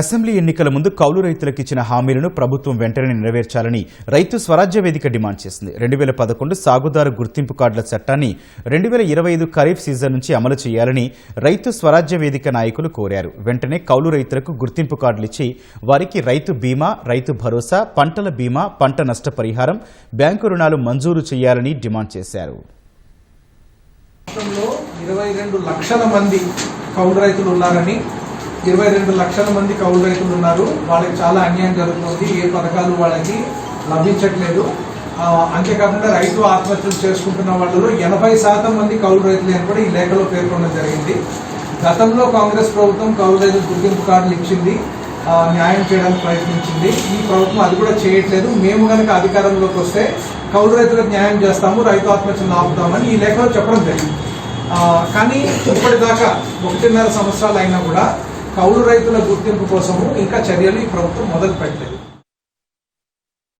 Assembly ఎన్నికల ముందు కౌలు రైతులకు ఇచ్చిన హామీలను ప్రభుత్వం వెంటనే నెరవేర్చాలని రైతు స్వరాజ్య వేదిక డిమాండ్ చేసింది. రెండు వేల పదకొండు సాగుదారు గుర్తింపు కార్డుల చట్టాన్ని రెండు వేల ఇరవై ఐదు ఖరీఫ్ సీజన్ నుంచి అమలు చేయాలని రైతు స్వరాజ్య వేదిక నాయకులు కోరారు. వెంటనే కౌలు రైతులకు గుర్తింపు కార్డులు ఇచ్చి వారికి రైతు బీమా రైతు భరోసా పంటల బీమా పంట నష్టపరిహారం బ్యాంకు రుణాలు మంజూరు చేయాలని డిమాండ్ చేశారు. ఇరవై రెండు లక్షల మంది కౌలు రైతులు ఉన్నారని ఇరవై రెండు లక్షల మంది కౌలు రైతులు ఉన్నారు. వాళ్ళకి చాలా అన్యాయం జరుగుతుంది. ఏ పథకాలు వాళ్ళకి లభించట్లేదు. అంతేకాకుండా రైతు ఆత్మహత్యలు చేసుకుంటున్న వాళ్ళలో ఎనభై శాతం మంది కౌలు రైతులు అని కూడా ఈ లేఖలో పేర్కొనడం జరిగింది. గతంలో కాంగ్రెస్ ప్రభుత్వం కౌలు రైతులు గుర్తింపు కార్డులు ఇచ్చింది. న్యాయం చేయడానికి ప్రయత్నించింది. ఈ ప్రభుత్వం అది కూడా చేయట్లేదు. మేము కనుక అధికారంలోకి వస్తే కౌలు రైతులకు న్యాయం చేస్తాము రైతు ఆత్మహత్యలు ఆపుతామని ఈ లేఖలో చెప్పడం జరిగింది. కానీ ఇప్పటిదాకా ఒకటిన్నర సంవత్సరాలు అయినా కూడా కౌలు రైతుల గుర్తింపు కోసము ఇంకా చర్యలు ఈ ప్రభుత్వం మొదలు పెట్టలేదు